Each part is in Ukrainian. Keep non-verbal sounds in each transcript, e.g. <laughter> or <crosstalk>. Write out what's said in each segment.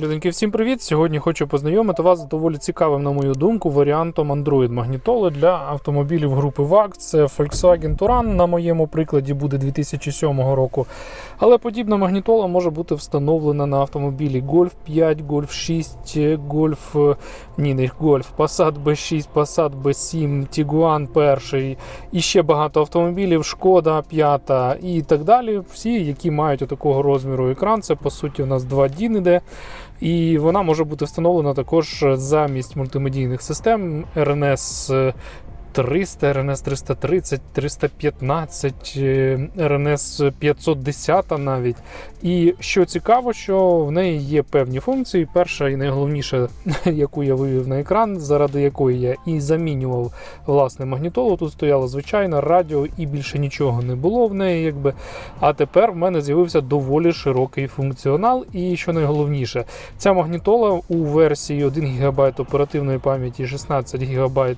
Люденьки, всім привіт! Сьогодні хочу познайомити вас з доволі цікавим, на мою думку, варіантом Android магнітоли для автомобілів групи VAG. Це Volkswagen Touran, на моєму прикладі буде 2007 року. Але подібна магнітола може бути встановлена на автомобілі Golf 5, Golf 6, Golf, ні, не Golf, Passat B6, Passat B7, Tiguan 1 і ще багато автомобілів, Шкода 5 і так далі. Всі, які мають такого розміру екран. Це по суті у нас 2D іде. І вона може бути встановлена також замість мультимедійних систем RNS 300, RNS 330, 315, е, RNS 510 навіть. І що цікаво, що в неї є певні функції. Перша і найголовніша, <laughs> яку я вивів на екран, заради якої я і замінював власне магнітолу. Тут стояло звичайно радіо і більше нічого не було в неї. якби. А тепер в мене з'явився доволі широкий функціонал. І що найголовніше, ця магнітола у версії 1 ГБ оперативної пам'яті, 16 ГБ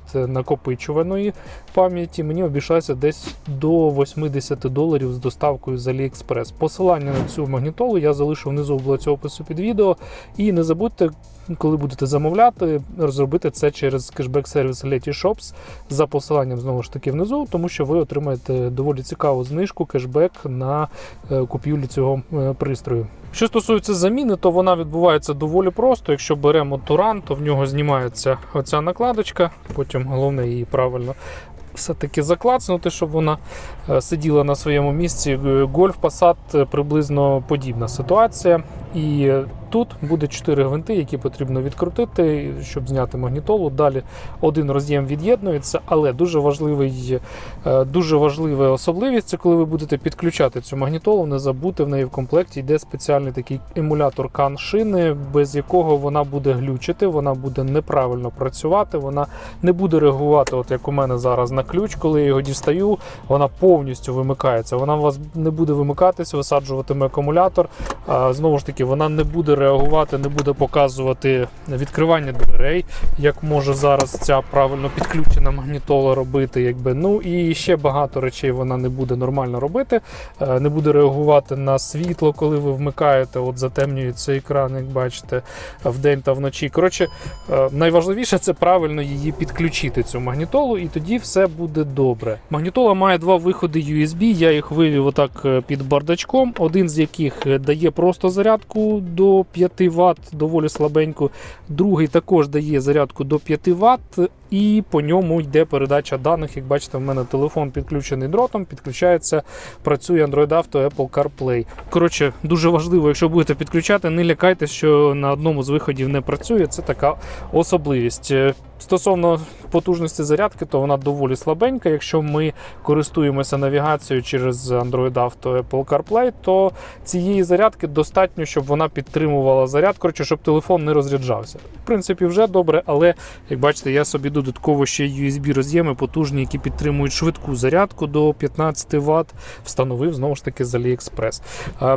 накопичуваної пам'яті мені обійшлася десь до 80 доларів з доставкою з AliExpress. Посилання на цю магнітолу я залишу внизу в блоці опису під відео. І не забудьте, коли будете замовляти, зробити це через кешбек-сервіс Letyshops за посиланням знову ж таки внизу, тому що ви отримаєте доволі цікаву знижку кешбек на е, купівлю цього е, пристрою. Що стосується заміни, то вона відбувається доволі просто. Якщо беремо Туран, то в нього знімається оця накладочка, потім головне її правильно все-таки заклацнути, щоб вона е, сиділа на своєму місці. Гольф Passat е, приблизно подібна ситуація. І е, тут буде 4 гвинти, які потрібно відкрутити, щоб зняти магнітолу. Далі один роз'єм від'єднується, але дуже важливий, дуже важлива особливість це коли ви будете підключати цю магнітолу, не забудьте в неї в комплекті йде спеціальний такий емулятор кан шини, без якого вона буде глючити, вона буде неправильно працювати, вона не буде реагувати, от як у мене зараз на ключ, коли я його дістаю, вона повністю вимикається. Вона у вас не буде вимикатися, висаджуватиме акумулятор. Знову ж таки, вона не буде реагувати, не буде показувати відкривання дверей, як може зараз ця правильно підключена магнітола робити. Якби. Ну і ще багато речей вона не буде нормально робити, е, не буде реагувати на світло, коли ви вмикаєте, от затемнюється екран, як бачите, вдень та вночі. Коротше, е, найважливіше це правильно її підключити, цю магнітолу, і тоді все буде добре. Магнітола має два виходи USB. Я їх вивів отак е, під бардачком. Один з яких дає просто зарядку до 5 Вт, доволі слабеньку. Другий також дає зарядку до 5 Вт. І по ньому йде передача даних. Як бачите, в мене телефон підключений дротом, підключається, працює Android Auto, Apple CarPlay. Коротше, дуже важливо, якщо будете підключати, не лякайте, що на одному з виходів не працює. Це така особливість. Е, Стосовно потужності зарядки, то вона доволі слабенька. Якщо ми користуємося навігацією через Android Auto Apple CarPlay, то цієї зарядки достатньо, щоб вона підтримувала заряд, коротше, щоб телефон не розряджався. В принципі, вже добре, але як бачите, я собі додатково ще USB роз'єми потужні, які підтримують швидку зарядку до 15 Вт, встановив знову ж таки з AliExpress.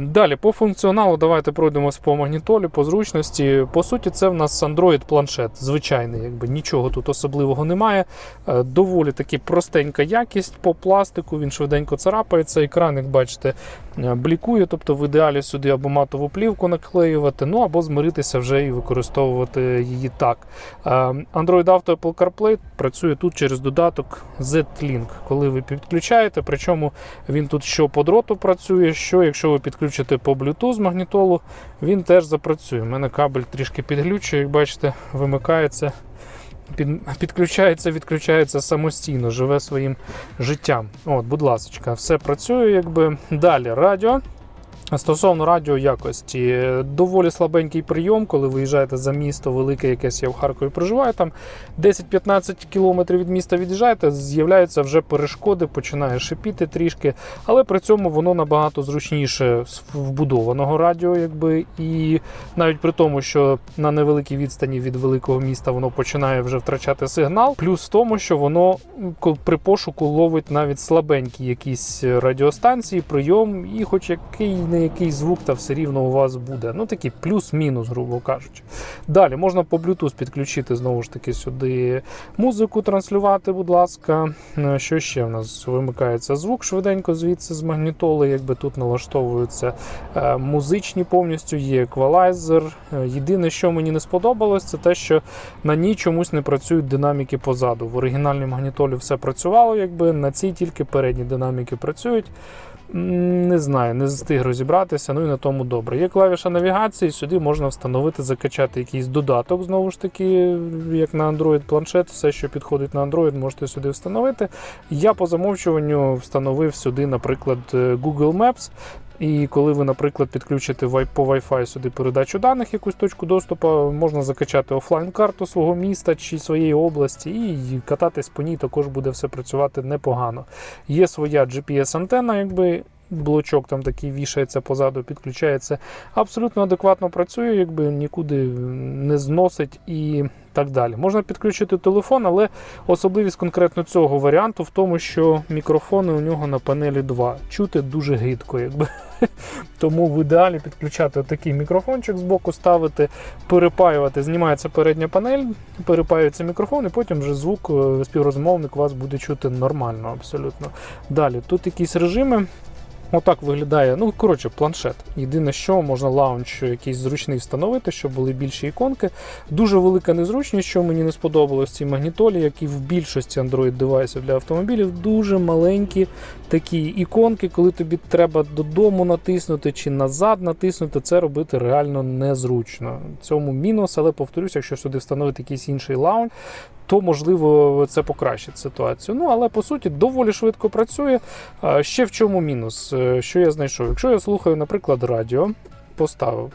Далі по функціоналу давайте пройдемось по магнітолі, по зручності. По суті, це в нас Android планшет, звичайний, якби нічого тут особливого немає. Е, Доволі таки простенька якість по пластику, він швиденько царапається. Екран, як бачите, е, блікує, тобто в ідеалі сюди або матову плівку наклеювати, ну або змиритися вже і використовувати її так. Е, Android Auto Apple CarPlay працює тут через додаток Z-Link, коли ви підключаєте, причому він тут що по дроту працює, що якщо ви підключите по Bluetooth магнітолу, він теж запрацює. У мене кабель трішки підглючує, як бачите, вимикається під, підключається, відключається самостійно, живе своїм життям. От, будь ласка, все працює, якби далі радіо. Стосовно радіоякості, доволі слабенький прийом, коли виїжджаєте за місто, велике якесь я в Харкові проживаю, там 10-15 кілометрів від міста від'їжджаєте, з'являються вже перешкоди, починає шипіти трішки, але при цьому воно набагато зручніше з вбудованого радіо, якби і навіть при тому, що на невеликій відстані від великого міста воно починає вже втрачати сигнал. Плюс в тому, що воно при пошуку ловить навіть слабенькі якісь радіостанції, прийом, і хоч який не який звук, та все рівно у вас буде. Ну такий плюс-мінус, грубо кажучи. Далі можна по Bluetooth підключити знову ж таки сюди музику, транслювати, будь ласка. Е, Що ще в нас вимикається звук швиденько звідси з магнітоли, якби тут налаштовуються е, музичні повністю, є еквалайзер. Е, Єдине, що мені не сподобалось, це те, що на ній чомусь не працюють динаміки позаду. В оригінальній магнітолі все працювало, якби на цій тільки передні динаміки працюють. Не знаю, не встиг розібратися, ну і на тому добре. Є клавіша навігації, сюди можна встановити, закачати якийсь додаток, знову ж таки, як на Android планшет, все, що підходить на Android, можете сюди встановити. Я по замовчуванню встановив сюди, наприклад, е, Google Maps. І коли ви, наприклад, підключите по Wi-Fi сюди передачу даних, якусь точку доступу, можна закачати офлайн-карту свого міста чи своєї області і кататись по ній також буде все працювати непогано. Є своя GPS-антена, якби. Блочок там такий вішається позаду, підключається. Абсолютно адекватно працює, якби нікуди не зносить і так далі. Можна підключити телефон, але особливість конкретно цього варіанту в тому, що мікрофони у нього на панелі 2. Чути дуже гидко, якби. <laughs> Тому в ідеалі підключати такий мікрофончик з боку, ставити, перепаювати. Знімається передня панель, перепаюється мікрофон, і потім вже звук е, співрозмовник вас буде чути нормально, абсолютно. Далі тут якісь режими. Отак виглядає. Ну, коротше, планшет. Єдине, що можна лаунч якийсь зручний встановити, щоб були більші іконки. Дуже велика незручність, що мені не сподобалось в цій магнітолі, як і в більшості Android девайсів для автомобілів. Дуже маленькі такі іконки, коли тобі треба додому натиснути чи назад натиснути, це робити реально незручно. Цьому мінус, але повторюся, якщо сюди встановити якийсь інший лаунч, то можливо це покращить ситуацію. Ну але по суті доволі швидко працює. Ще в чому мінус? Е, Що я знайшов? Якщо я слухаю, наприклад, радіо, поставив.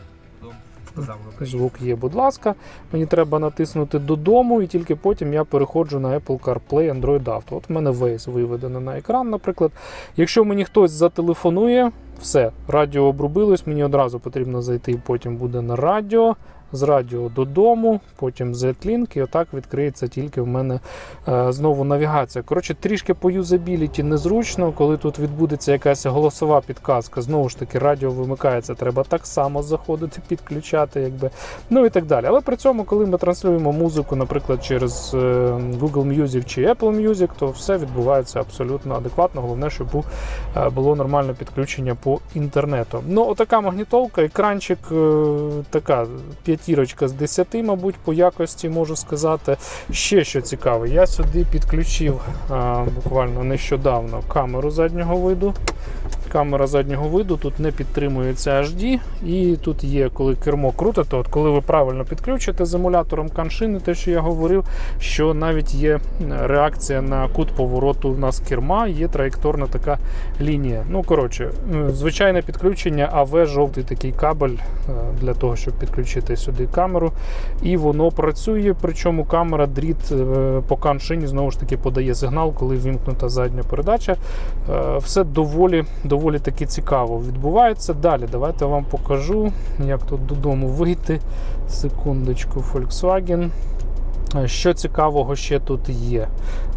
Звук є, будь ласка. Мені треба натиснути додому, і тільки потім я переходжу на Apple CarPlay Android Auto. От в мене Waze виведено на екран, наприклад. Якщо мені хтось зателефонує, все, радіо обрубилось, мені одразу потрібно зайти, потім буде на радіо. З радіо додому, потім Z-Link, і отак відкриється тільки в мене е, знову навігація. Коротше, трішки по юзабіліті незручно, коли тут відбудеться якась голосова підказка. Знову ж таки, радіо вимикається, треба так само заходити, підключати, якби. Ну і так далі. Але при цьому, коли ми транслюємо музику, наприклад, через е, Google Music чи Apple Music, то все відбувається абсолютно адекватно. Головне, щоб е, було нормальне підключення по інтернету. Ну, отака магнітолка, екранчик, е, така п'ятірочка з 10, мабуть, по якості можу сказати. Ще що цікаве, я сюди підключив а, буквально нещодавно камеру заднього виду. Камера заднього виду тут не підтримується HD, і тут є, коли кермо крутите, от коли ви правильно підключите з емулятором каншини, те, що я говорив, що навіть є реакція на кут повороту в нас керма, є траєкторна така лінія. Ну, коротше, звичайне підключення, АВ жовтий такий кабель е, для того, щоб підключити сюди камеру. І воно працює, причому камера дріт е, по каншині знову ж таки подає сигнал, коли вімкнута задня передача. Е, Все доволі, доволі таки цікаво відбувається. Далі давайте я вам покажу, як тут додому вийти. Секундочку, Volkswagen. Е, Що цікавого ще тут є?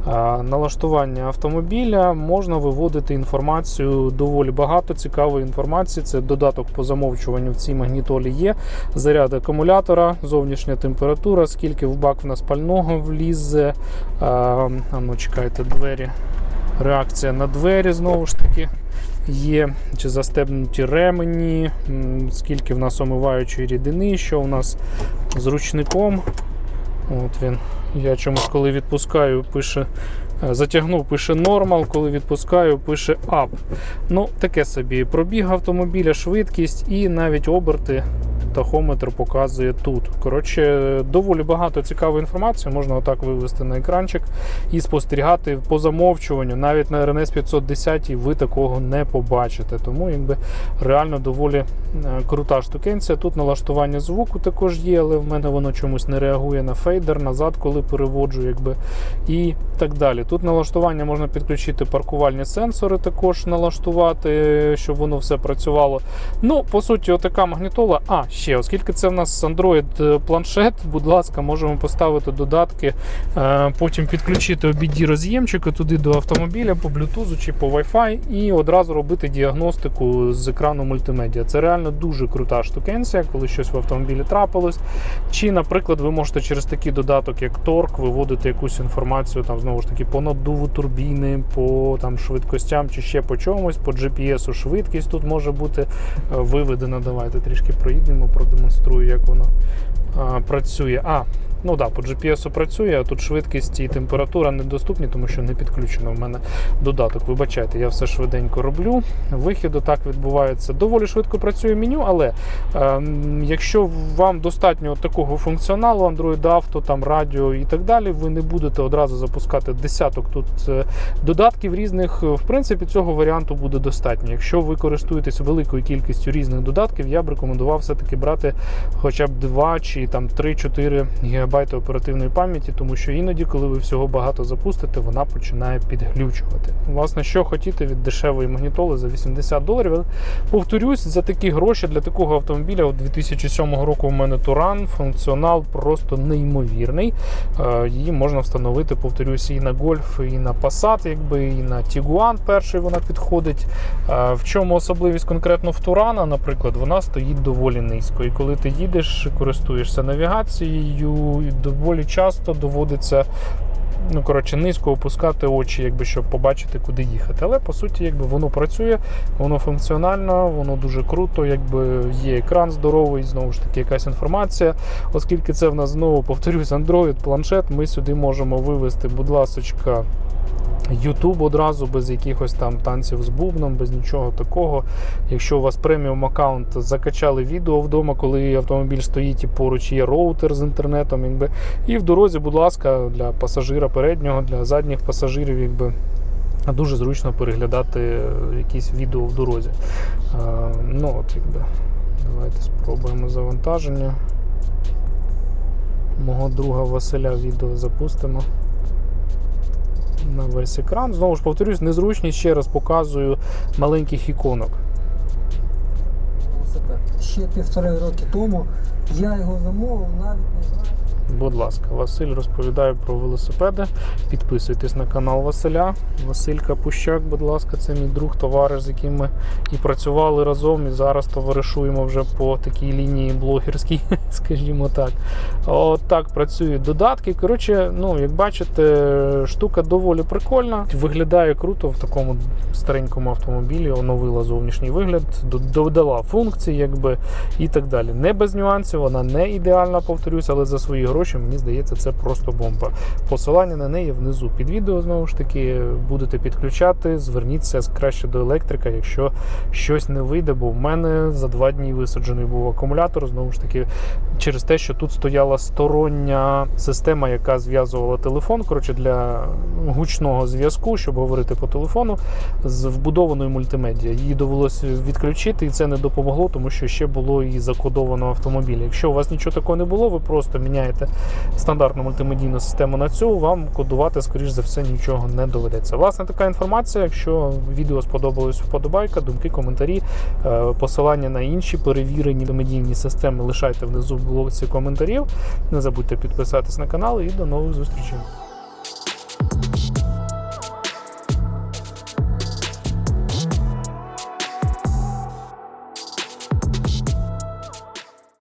Е, Налаштування автомобіля можна виводити інформацію доволі багато цікавої інформації. Це додаток по замовчуванню в цій магнітолі є. Заряд акумулятора, зовнішня температура, скільки в бак в нас пального влізе. Е, А ну чекайте двері. Реакція на двері знову ж таки є. Чи застебнуті ремені, скільки в нас омиваючої рідини, що у нас з ручником. От він. Я чомусь, коли відпускаю, пише. е, Затягнув, пише нормал, коли відпускаю, пише up. Ну, таке собі. Пробіг автомобіля, швидкість і навіть оберти тахометр показує тут. Коротше, доволі багато цікавої інформації. Можна отак вивести на екранчик і спостерігати по замовчуванню. Навіть на RNS 510 ви такого не побачите. Тому якби реально доволі е, крута штукенція. Тут налаштування звуку також є, але в мене воно чомусь не реагує на фейдер назад, коли переводжу, якби і так далі. Тут налаштування можна підключити паркувальні сенсори, також налаштувати, щоб воно все працювало. Ну, по суті, отака магнітола. А, ще, оскільки це в нас Android планшет, будь ласка, можемо поставити додатки, е, потім підключити обіді роз'ємчики туди до автомобіля по Bluetooth чи по Wi-Fi і одразу робити діагностику з екрану мультимедіа. Це реально дуже крута штукенція, коли щось в автомобілі трапилось. Чи, наприклад, ви можете через такий додаток, як Торк, виводити якусь інформацію там знову ж таки по наддуву турбіни, по там швидкостям чи ще по чомусь, по GPS швидкість тут може бути е, виведена. Давайте трішки проїдемо, продемонструю, як воно а, працює. А, ну так, да, по GPS працює, а тут швидкість і температура недоступні, тому що не підключено в мене додаток. Вибачайте, я все швиденько роблю. Вихід отак відбувається. Доволі швидко працює меню, але е, якщо вам достатньо такого функціоналу, Android Auto, там радіо і так далі, ви не будете одразу запускати десяток тут е, додатків різних. В принципі, цього варіанту буде достатньо. Якщо ви користуєтесь великою кількістю різних додатків, я б рекомендував все-таки брати хоча б 2 чи там 3-4 ГБ оперативної пам'яті, тому що іноді, коли ви всього багато запустите, вона починає підглючувати. Власне, що хотіти від дешевої магнітоли за 80 доларів. Повторюсь, за такі гроші для такого автомобіля от 2007 року у мене Туран, функціонал просто неймовірний. Е, Її можна встановити, повторюсь, і на Golf, і на Passat, якби і на Tiguan перший вона підходить. Е, В чому особливість конкретно в Турана, наприклад, вона стоїть доволі низько. І коли ти їдеш, користуєшся навігацією, доволі часто доводиться. Ну, коротше, низько опускати очі, якби щоб побачити, куди їхати. Але по суті, якби воно працює, воно функціонально, воно дуже круто, якби є екран здоровий, знову ж таки, якась інформація. Оскільки це в нас знову повторюсь, Android, планшет, ми сюди можемо вивести, будь ласочка. YouTube одразу без якихось там танців з бубном, без нічого такого. Якщо у вас преміум аккаунт, закачали відео вдома, коли автомобіль стоїть і поруч є роутер з інтернетом, якби. І в дорозі, будь ласка, для пасажира переднього, для задніх пасажирів, якби. Дуже зручно переглядати якісь відео в дорозі. А, ну от, якби. Давайте спробуємо завантаження. Мого друга Василя відео запустимо на весь екран. Знову ж повторюсь, незручність ще раз показую маленьких іконок. Ще півтори роки тому я його замовив, навіть не знаю. Будь ласка, Василь розповідає про велосипеди. Підписуйтесь на канал Василя. Василь Капущак, будь ласка, це мій друг, товариш, з яким ми і працювали разом, і зараз товаришуємо вже по такій лінії блогерській, <laughs> скажімо так. От так працюють додатки. Коротше, ну, як бачите, штука доволі прикольна. Виглядає круто в такому старенькому автомобілі, оновила зовнішній вигляд, додала функції, якби і так далі. Не без нюансів, вона не ідеальна, повторюсь, але за свої гроші, мені здається, це просто бомба. Посилання на неї внизу під відео знову ж таки будете підключати. Зверніться краще до електрика, якщо щось не вийде, бо в мене за два дні висаджений був акумулятор. Знову ж таки, через те, що тут стояла стороння система, яка зв'язувала телефон. Коротше, для гучного зв'язку, щоб говорити по телефону, з вбудованою мультимедіа. Її довелося відключити, і це не допомогло, тому що ще було і закодовано автомобіль. Якщо у вас нічого такого не було, ви просто міняєте стандартну мультимедійну систему на цю, вам кодувати, скоріш за все, нічого не доведеться. Власне, така інформація. Якщо відео сподобалось, вподобайка, думки, коментарі, е, посилання на інші перевірені мультимедійні системи лишайте внизу в блоці коментарів. Не забудьте підписатись на канал і до нових зустрічей.